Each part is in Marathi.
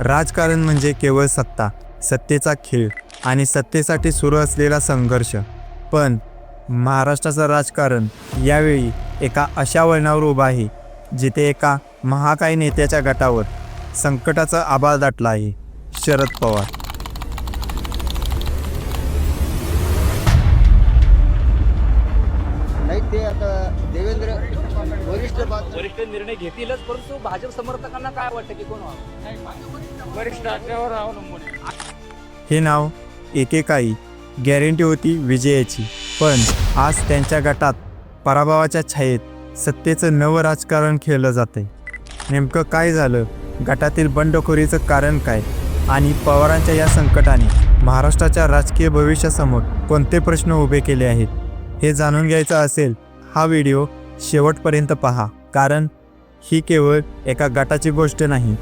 राजकारण म्हणजे केवळ सत्ता सत्तेचा खेळ आणि सत्तेसाठी सुरू असलेला संघर्ष. पण महाराष्ट्राचं राजकारण यावेळी एका अशा वळणावर उभं आहे जिथे एका महाकाय नेत्याच्या गटावर संकटाचा आभार दाटला आहे शरद पवार. वरिष्ठ निर्णय घेतीलच परंतु भाजप समर्थकांना काय वाटतं की कोण व्हावं? वरिष्ठ असल्यावर अवलंबून. हे नाव एकेकाळी गॅरंटी होती विजयाची पण आज त्यांच्या गटात पराभवाच्या छायेत सत्तेचं नवं राजकारण खेळलं जातंय. नेमकं काय झालं? गटातील बंडखोरीचं कारण काय? आणि पवारांच्या या संकटाने महाराष्ट्राच्या राजकीय भविष्यासमोर कोणते प्रश्न उभे केले आहेत? हे जाणून घ्यायचं असेल हा व्हिडिओ शेवटपर्यंत पहा. कारण ही केवळ एका गटाची गोष्ट नाही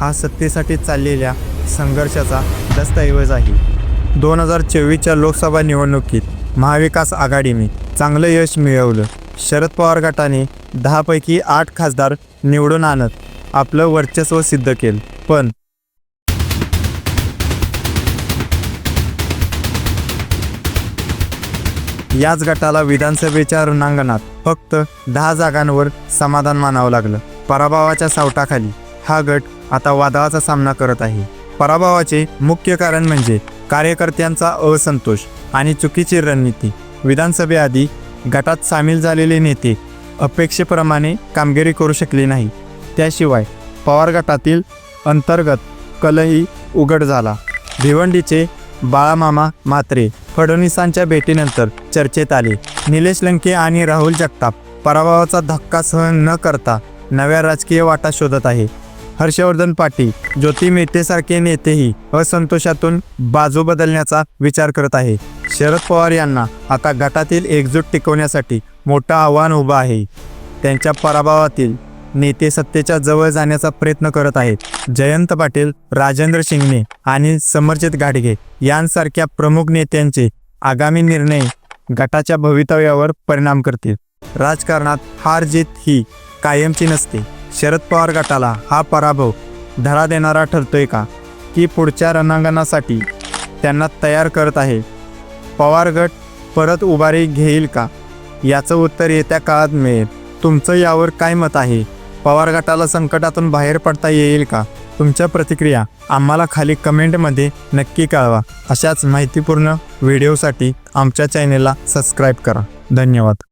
हा सत्तेसाठी चाललेल्या संघर्षाचा दस्तऐवज आहे. दोन हजार चोवीसच्या लोकसभा निवडणुकीत महाविकास आघाडीने चांगलं यश मिळवलं. शरद पवार गटाने दहापैकी आठ खासदार निवडून आणत आपलं वर्चस्व सिद्ध केलं. पण याच गटाला विधानसभेच्या रणांगणात फक्त दहा जागांवर समाधान मानावं लागलं. पराभवाच्या सावटाखाली हा गट आता वादळाचा सामना करत आहे. पराभवाचे मुख्य कारण म्हणजे कार्यकर्त्यांचा असंतोष आणि चुकीची रणनीती. विधानसभेआधी गटात सामील झालेले नेते अपेक्षेप्रमाणे कामगिरी करू शकले नाही. त्याशिवाय पवार गटातील अंतर्गत कलही उघड झाला. भिवंडीचे बाळामामा मात्रे फडणवीसांच्या भेटीनंतर चर्चेत आले. निलेश लंके आणि राहुल जगताप पराभवाचा धक्का सहन न करता नव्या राजकीय वाटा शोधत आहे. हर्षवर्धन पाटील ज्योती मेहतेसारखे नेतेही असंतोषातून बाजू बदलण्याचा विचार करत आहे. शरद पवार यांना आता गटातील एकजूट टिकवण्यासाठी मोठं आव्हान उभं आहे. त्यांच्या पराभवातील नेते सत्तेच्या जवळ जाण्याचा प्रयत्न करत आहेत. जयंत पाटील राजेंद्र शिंगणे आणि समरजित गाडगे यांसारख्या प्रमुख नेत्यांचे आगामी निर्णय गटाच्या भवितव्यावर परिणाम करतील. राजकारणात हार जीत ही कायमची नसते. शरद पवार गटाला हा पराभव धरा देणारा ठरतोय का? की पुढच्या रणांगणासाठी त्यांना तयार करत आहे? पवार गट परत उभारी घेईल का? याचं उत्तर येत्या काळात मिळेल. तुमचं यावर काय मत आहे? पवार गटाला संकटातून बाहेर पडता येईल का? तुमच्या प्रतिक्रिया आम्हाला खाली कमेंटमध्ये नक्की कळवा. अशाच माहितीपूर्ण व्हिडिओसाठी आमच्या चॅनेलला सबस्क्राईब करा. धन्यवाद.